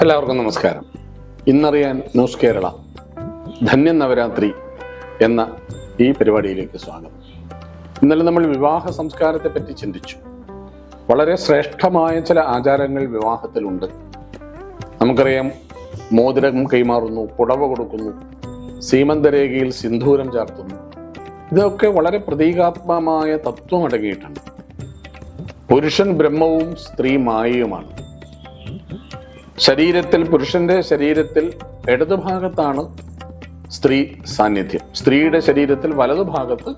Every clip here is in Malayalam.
എല്ലാവർക്കും നമസ്കാരം. ഇന്നറിയാൻ ന്യൂസ് കേരള ധന്യ നവരാത്രി എന്ന ഈ പരിപാടിയിലേക്ക് സ്വാഗതം. ഇന്നലെ നമ്മൾ വിവാഹ സംസ്കാരത്തെ പറ്റി ചിന്തിച്ചു. വളരെ ശ്രേഷ്ഠമായ ചില ആചാരങ്ങൾ വിവാഹത്തിലുണ്ട്. നമുക്കറിയാം മോതിരം കൈമാറുന്നു പുടവ കൊടുക്കുന്നു സീമന്തരേഖയിൽ സിന്ധൂരം ചാർത്തുന്നു. ഇതൊക്കെ വളരെ പ്രതീകാത്മകമായ തത്വം അടങ്ങിയിട്ടുണ്ട്. പുരുഷൻ ബ്രഹ്മവും സ്ത്രീ മായയുമാണ്. ശരീരത്തിൽ പുരുഷന്റെ ശരീരത്തിൽ ഇടതുഭാഗത്താണ് സ്ത്രീ സാന്നിധ്യം. സ്ത്രീയുടെ ശരീരത്തിൽ വലതുഭാഗത്ത്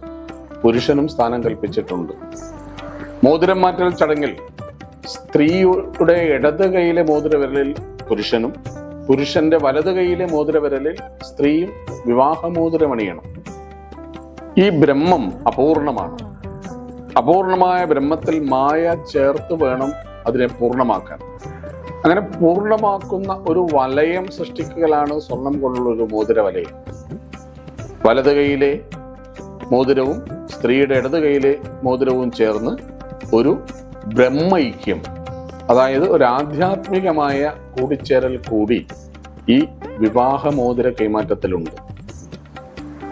പുരുഷനും സ്ഥാനം കൽപ്പിച്ചിട്ടുണ്ട്. മോതിരം മാറ്റൽ ചടങ്ങിൽ സ്ത്രീയുടെ ഇടത് കൈയിലെ മോതിരവിരലിൽ പുരുഷനും പുരുഷന്റെ വലത് കൈയിലെ മോതിരവിരലിൽ സ്ത്രീയും വിവാഹമോതിരമണിയണം. ഈ ബ്രഹ്മം അപൂർണമാണ്. അപൂർണമായ ബ്രഹ്മത്തിൽ മായ ചേർത്ത് വേണം അതിനെ പൂർണമാക്കാൻ. അങ്ങനെ പൂർണമാക്കുന്ന ഒരു വലയം സൃഷ്ടിക്കലാണ് സ്വർണം കൊണ്ടുള്ള ഒരു മോതിര വലയം. വലത് കൈയിലെ മോതിരവും സ്ത്രീയുടെ ഇടത് കൈയിലെ മോതിരവും ചേർന്ന് ഒരു ബ്രഹ്മൈക്യം അതായത് ഒരു ആധ്യാത്മികമായ കൂടിച്ചേരൽ കൂടി ഈ വിവാഹ മോതിര കൈമാറ്റത്തിലുണ്ട്.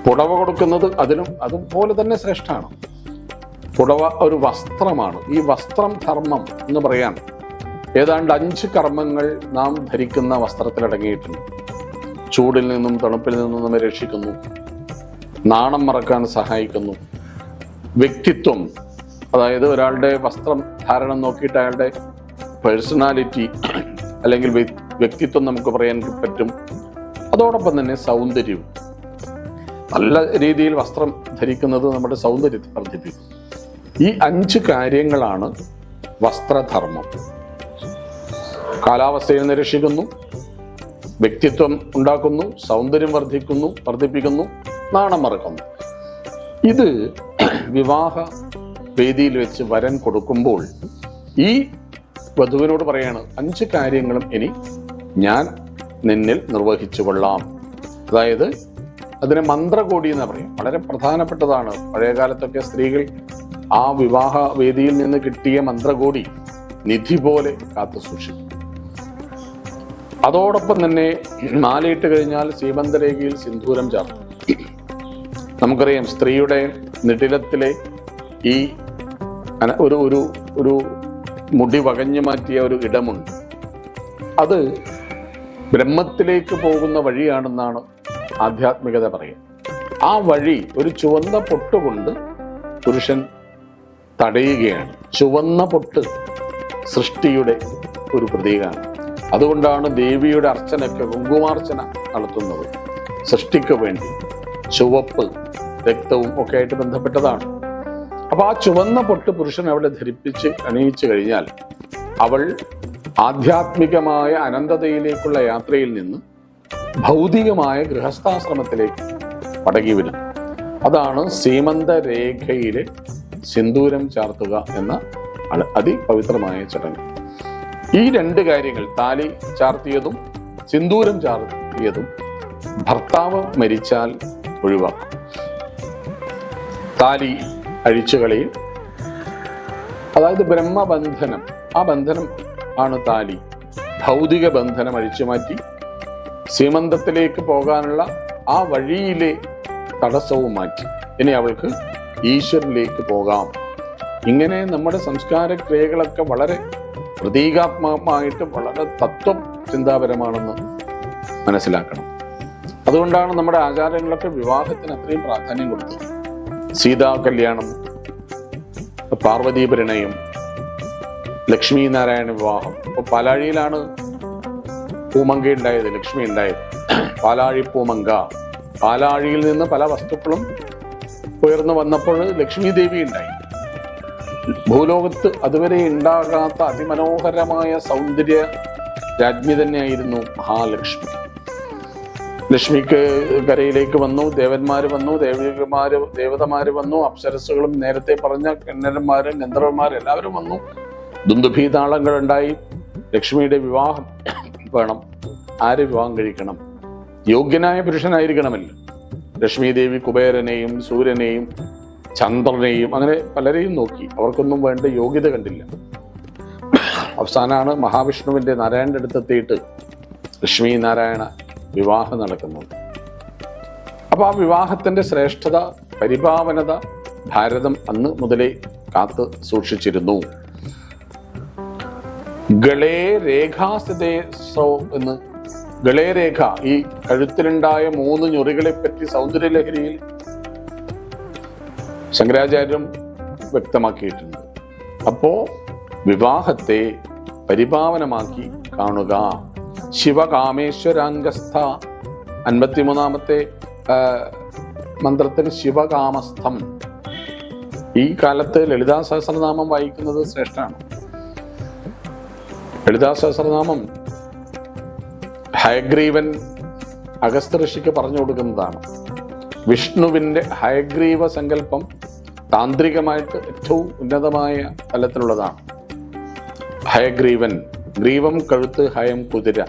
പുടവ കൊടുക്കുന്നത് അതിനും അതുപോലെ തന്നെ ശ്രേഷ്ഠമാണ് പുടവ ഒരു വസ്ത്രമാണ്. ഈ വസ്ത്രം ധർമ്മം എന്ന് പറയാൻ ഏതാണ്ട് അഞ്ച് കർമ്മങ്ങൾ നാം ധരിക്കുന്ന വസ്ത്രത്തിലടങ്ങിയിട്ടുണ്ട് ചൂടിൽ നിന്നും തണുപ്പിൽ നിന്നും നമ്മെ രക്ഷിക്കുന്നു. നാണം മറക്കാൻ സഹായിക്കുന്നു. വ്യക്തിത്വം അതായത് ഒരാളുടെ വസ്ത്രം ധാരണം നോക്കിയിട്ട് അയാളുടെ പേഴ്സണാലിറ്റി അല്ലെങ്കിൽ വ്യക്തിത്വം നമുക്ക് പറയാൻ പറ്റും. അതോടൊപ്പം തന്നെ സൗന്ദര്യവും. നല്ല രീതിയിൽ വസ്ത്രം ധരിക്കുന്നത് നമ്മുടെ സൗന്ദര്യത്തെ വർദ്ധിപ്പിക്കും ഈ അഞ്ച് കാര്യങ്ങളാണ് വസ്ത്രധർമ്മം. കാലാവസ്ഥയെ നിരീക്ഷിക്കുന്നു വ്യക്തിത്വം ഉണ്ടാക്കുന്നു സൗന്ദര്യം വർദ്ധിക്കുന്നു വർദ്ധിപ്പിക്കുന്നു നാണം മറക്കുന്നു. ഇത് വിവാഹ വേദിയിൽ വെച്ച് വരൻ കൊടുക്കുമ്പോൾ ഈ വധുവിനോട് പറയാണ് അഞ്ച് കാര്യങ്ങളും ഇനി ഞാൻ നിന്നിൽ നിർവഹിച്ചു കൊള്ളാം. അതായത് അതിനെ മന്ത്രകോടി എന്ന് പറയും. വളരെ പ്രധാനപ്പെട്ടതാണ്. പഴയ കാലത്തൊക്കെ സ്ത്രീകൾ ആ വിവാഹ വേദിയിൽ നിന്ന് കിട്ടിയ മന്ത്രകോടി നിധി പോലെ കാത്തു സൂക്ഷിക്കും. അതോടൊപ്പം തന്നെ മാലയിട്ട് കഴിഞ്ഞാൽ സീമന്തരേഖയിൽ സിന്ദൂരം ചേർന്നു നമുക്കറിയാം സ്ത്രീയുടെ നിടിലത്തിലെ ഈ ഒരു ഒരു ഒരു മുടി വകഞ്ഞു മാറ്റിയ ഒരു ഇടമുണ്ട്. അത് ബ്രഹ്മത്തിലേക്ക് പോകുന്ന വഴിയാണെന്നാണ് ആധ്യാത്മികത പറയുക ആ വഴി ഒരു ചുവന്ന പൊട്ട് കൊണ്ട് പുരുഷൻ തടയുകയാണ്. ചുവന്ന പൊട്ട് സൃഷ്ടിയുടെ ഒരു പ്രതീകമാണ്. അതുകൊണ്ടാണ് ദേവിയുടെ അർച്ചനയ്ക്ക് കുങ്കുമാർച്ചന നടത്തുന്നത്. സൃഷ്ടിക്ക് വേണ്ടി ചുവപ്പ് രക്തവും ഒക്കെ ആയിട്ട് ബന്ധപ്പെട്ടതാണ്. അപ്പൊ ആ ചുവന്ന പൊട്ട് പുരുഷൻ അവളെ ധരിപ്പിച്ച് അണിയിച്ചു കഴിഞ്ഞാൽ അവൾ ആധ്യാത്മികമായ അനന്തതയിലേക്കുള്ള യാത്രയിൽ നിന്ന് ഭൗതികമായ ഗൃഹസ്ഥാശ്രമത്തിലേക്ക് പടകി വരും. അതാണ് സീമന്ത രേഖയിലെ സിന്ദൂരം ചാർത്തുക എന്ന അതിപവിത്രമായ ചടങ്ങ്. ഈ രണ്ട് കാര്യങ്ങൾ താലി ചാർത്തിയതും സിന്ദൂരം ചാർത്തിയതും ഭർത്താവ് മരിച്ചാൽ ഒഴിവാക്കും. താലി അഴിച്ചു കളയും. അതായത് ബ്രഹ്മബന്ധനം ആ ബന്ധനം ആണ് താലി. ഭൗതിക ബന്ധനം അഴിച്ചു മാറ്റി സീമന്തത്തിലേക്ക് പോകാനുള്ള ആ വഴിയിലെ തടസ്സവും മാറ്റി. ഇനി അവൾക്ക് ഈശ്വരനിലേക്ക് പോകാം. ഇങ്ങനെ നമ്മുടെ സംസ്കാര ക്രിയകളൊക്കെ വളരെ പ്രതീകാത്മകമായിട്ട് വളരെ തത്വം ചിന്താപരമാണെന്ന് മനസ്സിലാക്കണം. അതുകൊണ്ടാണ് നമ്മുടെ ആചാരങ്ങളൊക്കെ വിവാഹത്തിന് അത്രയും പ്രാധാന്യം കൊടുത്തത്. സീതാ കല്യാണം പാർവതി പ്രണയം ലക്ഷ്മി നാരായണ വിവാഹം. ഇപ്പൊ പാലാഴിയിലാണ് പൂമങ്ക ഉണ്ടായത് ലക്ഷ്മി ഉണ്ടായത്. പാലാഴി പൂമങ്ക. പാലാഴിയിൽ നിന്ന് പല വസ്തുക്കളും ഉയർന്നു വന്നപ്പോൾ ലക്ഷ്മി ദേവി ഉണ്ടായി. ഭൂലോകത്ത് അതുവരെ ഉണ്ടാകാത്ത അതിമനോഹരമായ സൗന്ദര്യ രാജ്ഞി തന്നെയായിരുന്നു മഹാലക്ഷ്മി. ലക്ഷ്മിക്ക് കരയിലേക്ക് വന്നു ദേവന്മാര് വന്നു ദേവികമാര് ദേവതമാര് വന്നു അപ്സരസുകളും നേരത്തെ പറഞ്ഞ കിണ്ണരന്മാര് ഗന്ധർവന്മാര് എല്ലാവരും വന്നു. ദുന്ദുഭീതാളങ്ങൾ ഉണ്ടായി ലക്ഷ്മിയുടെ വിവാഹം വേണം. ആര് വിവാഹം കഴിക്കണം? യോഗ്യനായ പുരുഷനായിരിക്കണമല്ലോ. ലക്ഷ്മി ദേവി കുബേരനെയും സൂര്യനെയും ചന്ദ്രനെയും അങ്ങനെ പലരെയും നോക്കി. അവർക്കൊന്നും വേണ്ട യോഗ്യത കണ്ടില്ല. അവസാനമാണ് മഹാവിഷ്ണുവിന്റെ നാരായണന്റെ അടുത്തെത്തിയിട്ട് ലക്ഷ്മി നാരായണ വിവാഹം നടക്കുന്നത്. അപ്പൊ ആ വിവാഹത്തിന്റെ ശ്രേഷ്ഠത പരിഭാവനത ഭാരതം അന്ന് മുതലേ കാത്ത് സൂക്ഷിച്ചിരുന്നു. ഗളേ രേഖാസ്ഥിതേ സോ എന്ന് ഗളേ രേഖ ഈ കഴുത്തിലുണ്ടായ മൂന്ന് ഞൊറികളെ പറ്റി സൗന്ദര്യലഹരിയിൽ ശങ്കരാചാര്യം വ്യക്തമാക്കിയിട്ടുണ്ട്. അപ്പോ വിവാഹത്തെ പരിഭാവനമാക്കി കാണുക. ശിവകാമേശ്വരാംഗസ്ഥ. അൻപത്തിമൂന്നാമത്തെ മന്ത്രത്തിന് ശിവകാമസ്ഥം. ഈ കാലത്ത് ലളിതാ സഹസ്രനാമം വായിക്കുന്നത് ശ്രേഷ്ഠമാണ് ലളിതാ സഹസ്രനാമം ഹയഗ്രീവൻ അഗസ്ത്യ ഋഷിക്ക് പറഞ്ഞു കൊടുക്കുന്നതാണ്. വിഷ്ണുവിന്റെ ഹയഗ്രീവ സങ്കല്പം താന്ത്രികമായിട്ട് ഏറ്റവും ഉന്നതമായ തലത്തിലുള്ളതാണ്. ഹയഗ്രീവൻ ഗ്രീവം കഴുത്ത് ഹയം കുതിര.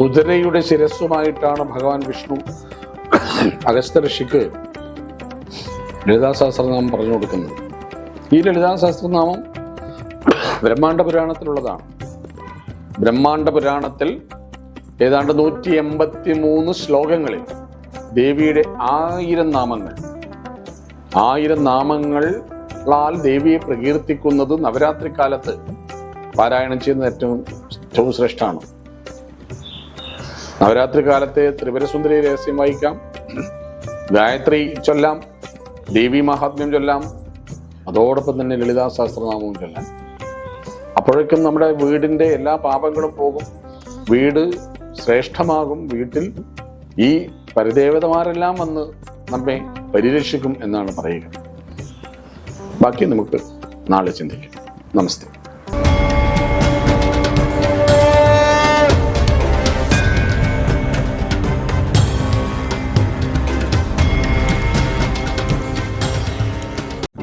കുതിരയുടെ ശിരസ്സുമായിട്ടാണ് ഭഗവാൻ വിഷ്ണു അഗസ്ത്യ ഋഷിക്ക് ലളിതാശാസ്ത്രനാമം പറഞ്ഞു കൊടുക്കുന്നത്. ഈ ലളിതാശാസ്ത്രനാമം ബ്രഹ്മാണ്ഡ പുരാണത്തിലുള്ളതാണ്. ബ്രഹ്മാണ്ഡ പുരാണത്തിൽ ഏതാണ്ട് നൂറ്റി എൺപത്തി മൂന്ന് ശ്ലോകങ്ങളിൽ ദേവിയുടെ ആയിരം നാമങ്ങൾ ആയിരം നാമങ്ങളാൽ ദേവിയെ പ്രകീർത്തിക്കുന്നത് നവരാത്രി കാലത്ത് പാരായണം ചെയ്യുന്ന ഏറ്റവും ഏറ്റവും ശ്രേഷ്ഠമാണ്. നവരാത്രി കാലത്തെ ത്രിപുരസുന്ദരി രഹസ്യം വായിക്കാം. ഗായത്രി ചൊല്ലാം ദേവി മഹാത്മ്യം ചൊല്ലാം അതോടൊപ്പം തന്നെ ലളിതാ സഹസ്രനാമവും ചൊല്ലാം. അപ്പോഴേക്കും നമ്മുടെ വീടിന്റെ എല്ലാ പാപങ്ങളും പോകും. വീട് ശ്രേഷ്ഠമാകും. വീട്ടിൽ ഈ പരിദേവതമാരെല്ലാം വന്ന് നമ്മെ പരിരക്ഷിക്കും എന്നാണ് പറയുക. ബാക്കി നമുക്ക് നാളെ ചിന്തിക്കാം. നമസ്തേ.